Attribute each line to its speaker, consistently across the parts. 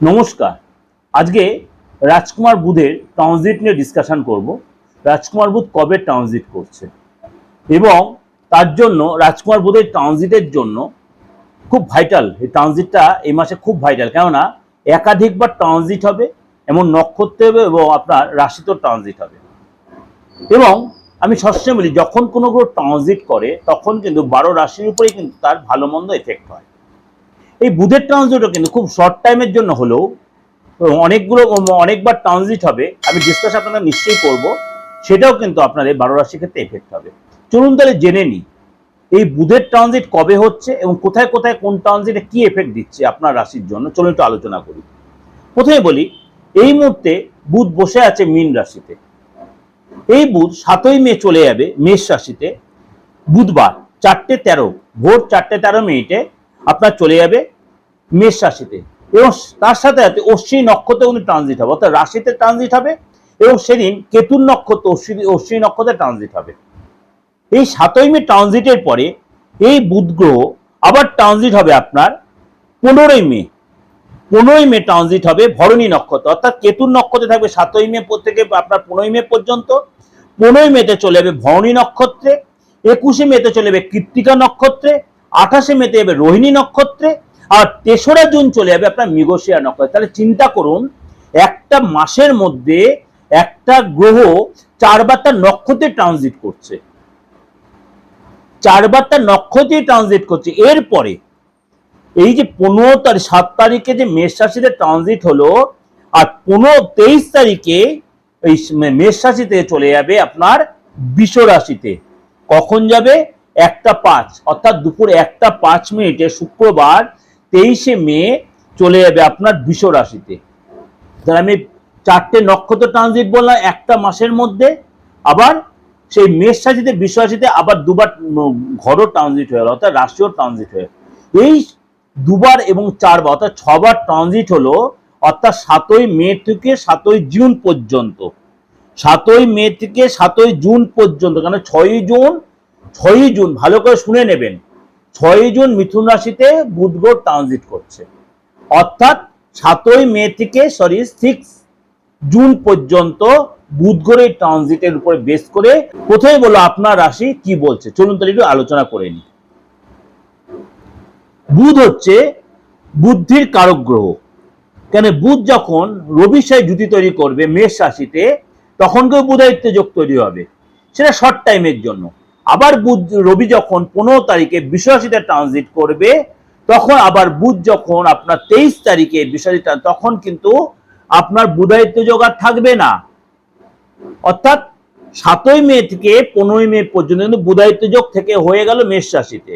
Speaker 1: নমস্কার। আজকে রাজকুমার বুধের ট্রানজিট নিয়ে ডিসকাশন করব। রাজকুমার বুধ কবে ট্রানজিট করছে? এবং তার জন্য, রাজকুমার বুধের ট্রানজিটের জন্য খুব ভাইটাল এই ট্রানজিটটা এই মাসে খুব ভাইটাল কেননা, একাধিকবার ট্রানজিট হবে, এমন নক্ষত্র হবে এবং আপনার রাশিতেও ট্রানজিট হবে। এবং আমি সবসময় বলি, যখন কোনো গ্রহ ট্রানজিট করে, তখন কিন্তু বারো রাশির উপরেই কিন্তু তার ভালো মন্দ এফেক্ট হয়। এই বুধের ট্রানজিটও কিন্তু খুব শর্ট টাইমের জন্য হলেও অনেকগুলো, অনেকবার ট্রানজিট হবে। আমি ডিসকাস আপনাদের নিশ্চয়ই করব। সেটাও কিন্তু আপনার এই বারো রাশির ক্ষেত্রে এফেক্ট হবে। চলুন তাহলে জেনে নিই, এই বুধের ট্রানজিট কবে হচ্ছে এবং কোথায় কোথায় কোন ট্রানজিটে কি এফেক্ট দিচ্ছে আপনার রাশির জন্য? চলুন একটু আলোচনা করি। প্রথমে বলি, এই মুহূর্তে বুধ বসে আছে মীন রাশিতে। এই বুধ সাতই মে চলে যাবে মেষ রাশিতে। বুধবার চারটে তেরো, ভোর চারটে তেরো মিনিটে আপনার চলে যাবে মেষ রাশিতে এবং তার সাথে সাথে অশ্বিনী নক্ষত্রে উনি ট্রানজিট হবে। অর্থাৎ রাশিতে ট্রানজিট হবে এবং সেদিন কেতুর নক্ষত্র, অশ্বিনী অশ্বিনী নক্ষত্রে ট্রানজিট হবে। এই সাতই মে ট্রানজিটের পরে এই বুধ গ্রহ আবার ট্রানজিট হবে আপনার পনেরোই মে। পনেরোই মে ট্রানজিট হবে ভরণী নক্ষত্র। অর্থাৎ কেতুর নক্ষত্রে থাকবে সাতই মে থেকে আপনার পনেরোই মে পর্যন্ত। পনেরোই মেতে চলে যাবে ভরণী নক্ষত্রে। একুশে মেতে চলে যাবে কৃত্তিকা নক্ষত্রে। আঠাশে মেতে যাবে রোহিণী নক্ষত্রে, আর তেসরা জুন চলে যাবে আপনার মৃগশিয়া নক্ষত্রে। তাহলে চিন্তা করুন, একটা মাসের মধ্যে একটা গ্রহ চারবার তার নক্ষত্রে ট্রানজিট করছে। চারবার তার নক্ষত্রে ট্রানজিট করছে। এরপরে এই যে পনেরো তারিখ, সাত তারিখে যে মেষ রাশিতে ট্রানজিট হলো, আর পনেরো তেইশ তারিখে এই মেষ রাশিতে চলে যাবে আপনার বিষ রাশিতে। কখন যাবে? একটা পাঁচ, অর্থাৎ দুপুর একটা পাঁচ মিনিটে শুক্রবার তেইশে মে চলে যাবে আপনার বিষ রাশিতে। তাহলে আমি চারটে নক্ষত্র ট্রানজিট বললাম একটা মাসের মধ্যে, আবার সেই মেষ রাশিতে, বিষ রাশিতে আবার দুবার ঘরও ট্রানজিট হয়ে গেল, অর্থাৎ রাশিও ট্রানজিট হয়ে এই দুবার এবং চারবার, অর্থাৎ ছবার ট্রানজিট হলো, অর্থাৎ সাতই মে থেকে সাতই জুন পর্যন্ত। সাতই মে থেকে সাতই জুন পর্যন্ত, কেন ছয়ই জুন ছয়ই জুন, ভালো করে শুনে নেবেন, ছয়ই জুন মিথুন রাশিতে বুধ গ্রহ ট্রানজিট করছে। অর্থাৎ সাতই মে থেকে সরি সিক্স জুন পর্যন্ত বুধ গ্রহের ট্রানজিটের উপরে বেস করে প্রথমে বলো আপনার রাশি কি বলছে। চলুন তাহলে একটু আলোচনা করে নিই। বুধ হচ্ছে বুদ্ধির কারক গ্রহ। কেন বুধ যখন রবির সাথে জুতি তৈরি করবে, মেষ রাশিতে, তখন কেউ বুধায়িত্ব যোগ তৈরি হবে। সেটা শর্ট টাইমের জন্য। আবার বুধ, রবি যখন পনেরো তারিখে বিশ্বরাশিতে ট্রানজিট করবে, তখন আবার বুধ যখন আপনার তেইশ তারিখে বিশ্বরাশিতে, তখন কিন্তু আপনার বুধায়িত্ব যোগ আর থাকবে না। অর্থাৎ সাতই মে থেকে পনেরোই মে পর্যন্ত কিন্তু বুধায়িত্ব যোগ থেকে হয়ে গেল মেষ রাশিতে।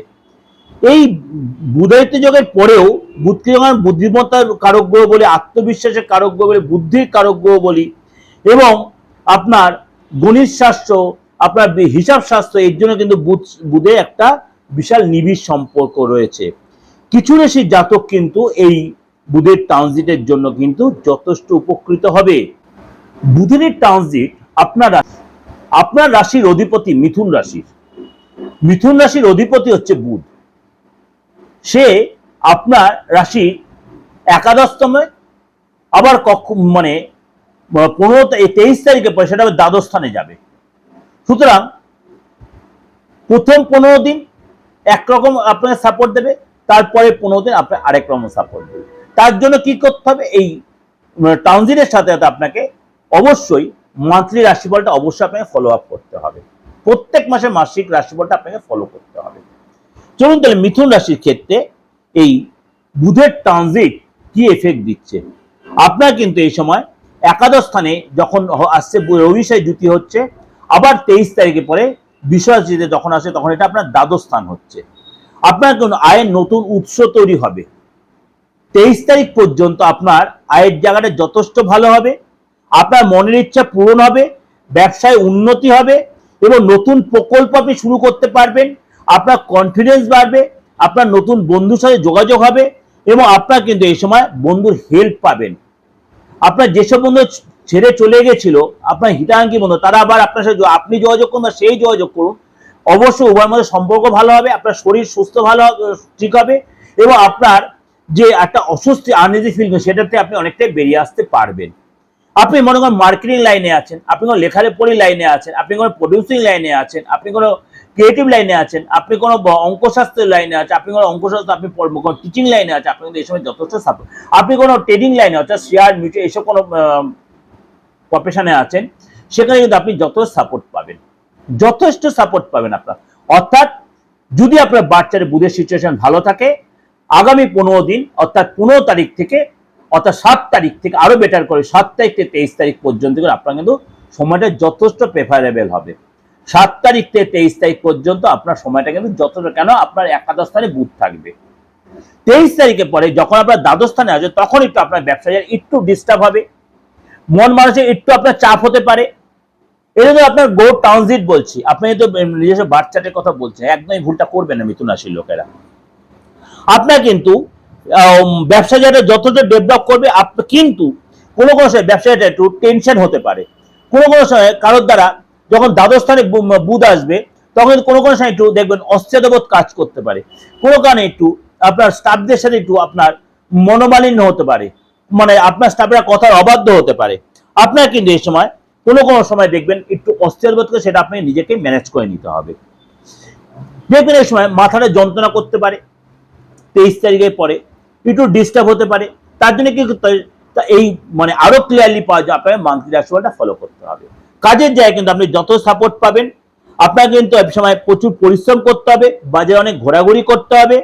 Speaker 1: এই বুধায়িত্ব যোগের পরেও বুধকে যখন বুদ্ধিমত্তার কারক গ্রহ বলি, আত্মবিশ্বাসের কারক গ্রহ বলি, বুদ্ধির কারক গ্রহ বলি, এবং আপনার গণিত শাস্ত্র আপনার হিসাব শাস্ত্র এর জন্য কিন্তু বুধ বুধে একটা বিশাল নিবিড় সম্পর্ক রয়েছে। কিছু রাশির জাতক কিন্তু এই বুধের ট্রানজিটের জন্য কিন্তু যথেষ্ট উপকৃত হবে। বুধের ট্রানজিট আপনার আপনার রাশির অধিপতি মিথুন রাশির। মিথুন রাশির অধিপতি হচ্ছে বুধ। সে আপনার রাশি একাদশতমে, আবার কখন মানে পনেরো তেইশ তারিখে পরে সেটা দ্বাদশ স্থানে যাবে। সুতরাং প্রথম পনেরো দিন একরকম আপনাকে সাপোর্ট দেবে, তারপরে পনেরো দিন আপনার আরেক রকম সাপোর্ট দেবে। তার জন্য কি করতে হবে? এই ট্রানজিটের সাথে সাথে আপনাকে অবশ্যই মান্থলি রাশিফলটা অবশ্যই আপনাকে ফলো আপ করতে হবে। প্রত্যেক মাসে মাসিক রাশিফলটা আপনাকে ফলো করতে হবে। চলুন তাহলে মিথুন রাশির ক্ষেত্রে এই বুধের ট্রানজিট কি এফেক্ট দিচ্ছে? আপনার কিন্তু এই সময় একাদশ স্থানে যখন আসছে, বু- রবি সাই জুতি হচ্ছে আবার তেইশ তারিখে পরে বিশ্বরাশিতে যখন আসে, তখন এটা আপনার দ্বাদশ স্থান হচ্ছে। আপনার কোনো আয়ের নতুন উৎস তৈরি হবে। তেইশ তারিখ পর্যন্ত আপনার আয়ের জায়গাটা যথেষ্ট ভালো হবে, আপনার মনের ইচ্ছা পূরণ হবে, ব্যবসায় উন্নতি হবে এবং নতুন প্রকল্প আপনি শুরু করতে পারবেন, আপনার কনফিডেন্স বাড়বে, আপনার নতুন বন্ধুর সাথে যোগাযোগ হবে এবং আপনার কিন্তু এই সময় বন্ধুর হেল্প পাবেন। আপনার যেসব বন্ধু ছেড়ে চলে গেছিল, আপনার হিতাঙ্কি বন্ধু, তারা আবার আপনার সাথে আপনি যোগাযোগ করুন সেই যোগাযোগ করুন। অবশ্যই উভয়ের মধ্যে সম্পর্ক ভালো হবে, আপনার শরীর সুস্থ ভালো ঠিক হবে এবং আপনার যে একটা অস্বস্তি আনইজি ফিল সেটাতে আপনি অনেকটাই বেরিয়ে আসতে পারবেন। আপনি মনে করেন মার্কেটিং লাইনে আছেন, আপনি কোনো লেখালেপড়ি লাইনে আছেন, আপনি কোনো প্রডিউসিং লাইনে আছেন, আপনি কোনো ক্রিয়েটিভ লাইনে আছেন, আপনি কোনো অঙ্কশাস্ত্রের লাইনে আছেন, আপনি কোনো অঙ্কশাস্ত্র, আপনি টিচিং লাইনে আছেন, আপনি কিন্তু এই সময় যথেষ্ট সাপোর্ট আপনি কোনো ট্রেডিং লাইনে অর্থাৎ শেয়ার মিউচুয়াল এইসব কোনো প্রফেশনে আছেন, সেখানে কিন্তু আপনি যথেষ্ট সাপোর্ট পাবেন। যথেষ্ট সাপোর্ট পাবেন আপনার। অর্থাৎ যদি আপনার বাচ্চার বুধের সিচুয়েশন ভালো থাকে, আগামী পনেরো দিন, অর্থাৎ পনেরো তারিখ থেকে, অর্থাৎ সাত তারিখ থেকে, আরও বেটার করে সাত তারিখ থেকে তেইশ তারিখ পর্যন্ত করে আপনার কিন্তু সময়টা যথেষ্ট প্রেফারেবল হবে। সাত তারিখ থেকে তেইশ তারিখ পর্যন্ত আপনার সময়টা কিন্তু যথেষ্ট, কেন? আপনার একাদশ স্থানে বুধ থাকবে। তেইশ তারিখের পরে যখন আপনার দ্বাদশ স্থানে আসবে, তখন একটু আপনার ব্যবসায় একটু ডিস্টার্ব হবে। মন মানুষের একটু আপনার চাপ হতে পারে। এটা আপনার গো ট্রানজিট বলছি। আপনি তো নিজস্ব বার্থ চার্টের কথা বলছেন। একদমই ভুলটা করবেন না মিথুন রাশির লোকেরা। আপনার কিন্তু ব্যবসা যেটা যতটা ডেভেলপ করবে কিন্তু কোনো কোনো সময় ব্যবসাটা একটু টেনশন হতে পারে। কোনো কোনো সময় কারোর দ্বারা যখন দ্বাদশ স্থানে বুধ আসবে, তখন কোনো কোনো সময় একটু দেখবেন অস্থিরতাবোধ কাজ করতে পারে। কোনো কারণে একটু আপনার স্টাফদের সাথে একটু আপনার মনোমালিন্য হতে পারে। মানে আপনার স্টাফেরা কথার অবাধ্য হতে পারে। আপনার কিন্তু এই সময় কোনো কোনো সময় দেখবেন একটু অস্থিরবোধ করে সেটা আপনি নিজেকে ম্যানেজ করে নিতে হবে। দেখবেন এই সময় মাথাটা যন্ত্রণা করতে পারে, তেইশ তারিখের পরে একটু ডিস্টার্ব হতে পারে, তার জন্য কি তা এই মানে আরও ক্লিয়ারলি পাওয়া যায় আপনার মান্থলি রাশিফলটা ফলো করতে হবে। কাজের জায়গায় কিন্তু আপনি যত সাপোর্ট পাবেন, আপনার কিন্তু এক সময় প্রচুর পরিশ্রম করতে হবে, বাজারে অনেক ঘোরাঘুরি করতে হবে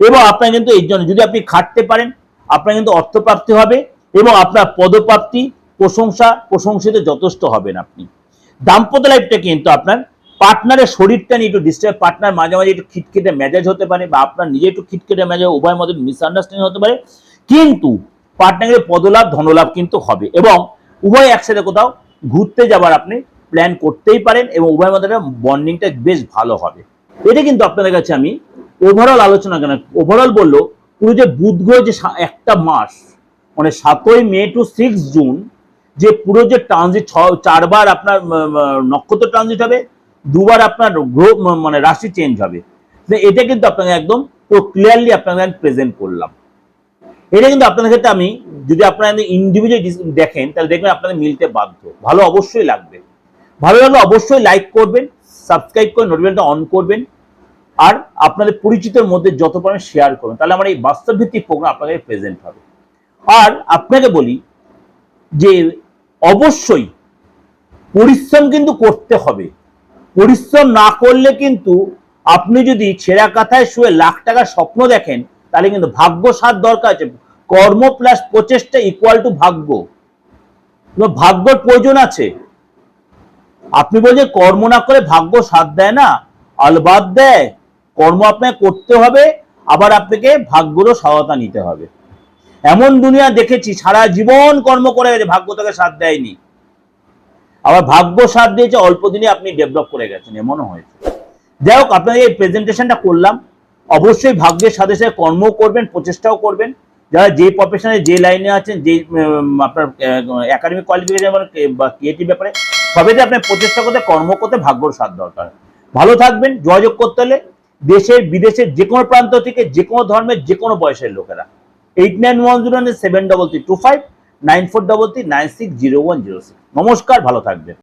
Speaker 1: এবং আপনার কিন্তু এই জন্য যদি আপনি খাটতে পারেন আপনার কিন্তু অর্থপ্রাপ্তি হবে এবং আপনার পদপ্রাপ্তি, প্রশংসা, প্রশংসিত যথেষ্ট হবেন আপনি। দাম্পত্য লাইফটা কিন্তু আপনার পার্টনারের শরীরটা নিয়ে একটু ডিস্টার্ব পার্টনার মাঝে মাঝে একটু খিটখিটে মেজাজ হতে পারে বা আপনার নিজে একটু খিটখিটে মেজাজ, উভয়ের মধ্যে মিসআন্ডারস্ট্যান্ডিং হতে পারে। কিন্তু পার্টনারের পদলাভ, ধনলাভ কিন্তু হবে এবং উভয় একসাথে কোথাও ঘুরতে যাবার আপনি প্ল্যান করতেই পারেন এবং উভয়ের মধ্যে বন্ডিংটা বেশ ভালো হবে। এটা কিন্তু আপনাদের কাছে আমি ওভারঅল আলোচনা কেন ওভারঅল বলল পুরো যে বুধ গ্রহ যে একটা মাস মানে সাতই মে টু সিক্স জুন, যে পুরো যে ট্রানজিট চারবার আপনার নক্ষত্র ট্রানজিট হবে, দুবার আপনার গ্রহ মানে রাশি চেঞ্জ হবে। এটা কিন্তু আপনাকে একদম ক্লিয়ারলি আপনাকে আমি প্রেজেন্ট করলাম। এটা কিন্তু আপনাদের ক্ষেত্রে আমি, যদি আপনারা ইন্ডিভিজুয়াল দেখেন, তাহলে দেখবেন আপনাদের মিলতে বাধ্য। ভালো অবশ্যই লাগবে। ভালো লাগলে অবশ্যই লাইক করবেন সাবস্ক্রাইব করে নোটিফিকেশনটা অন করবেন। আর আপনাদের পরিচিতের মধ্যে যত পারেন শেয়ার করবেন তাহলে আমার এই বাস্তব ভিত্তিক প্রোগ্রাম আপনাদের প্রেজেন্ট হবে। আর আপনাকে বলি যে অবশ্যই পরিশ্রম কিন্তু করতে হবে। পরিশ্রম না করলে কিন্তু আপনি যদি ছেঁড়া কাথায় শুয়ে লাখ টাকার স্বপ্ন দেখেন, তাহলে কিন্তু ভাগ্য সাথ দরকার আছে। কর্ম প্লাস প্রচেষ্টা ইকুয়াল টু ভাগ্য। ভাগ্যর প্রয়োজন আছে? আপনি বলছেন কর্ম না করে ভাগ্য সাথ দেয় না, আলবাদ দেয় কর্ম আপনাকে করতে হবে, আবার আপনাকে ভাগ্যরও সহায়তা নিতে হবে। এমন দুনিয়া দেখেছি, সারা জীবন কর্ম করে গেছে, ভাগ্য তাকে সাথ দেয়নি। আবার ভাগ্য সাথ দিয়েছে, অল্প দিনে আপনি ডেভেলপ করে গেছেন, এমনও হয়েছে। যাই হোক আপনাদের এই প্রেজেন্টেশনটা করলাম। অবশ্যই ভাগ্যের সাথে সাথে কর্ম করবেন, প্রচেষ্টাও করবেন। যারা যে প্রফেশনে যে লাইনে আছেন, যে আপনার একাডেমিক কোয়ালিফিকেশন বা ক্রিয়েটিভ ব্যাপারে, সবেতে আপনার প্রচেষ্টা করতে, কর্ম করতে ভাগ্যর সাথ দরকার। ভালো থাকবেন, যোগাযোগ করতে হলে দেশের, বিদেশের যে কোনো প্রান্ত থেকে যে কোনো ধর্মের যে কোনো বয়সের লোকেরা। Eight nine one zero seven double three two five nine four double three nine six zero one zero six নমস্কার, ভালো থাকবেন।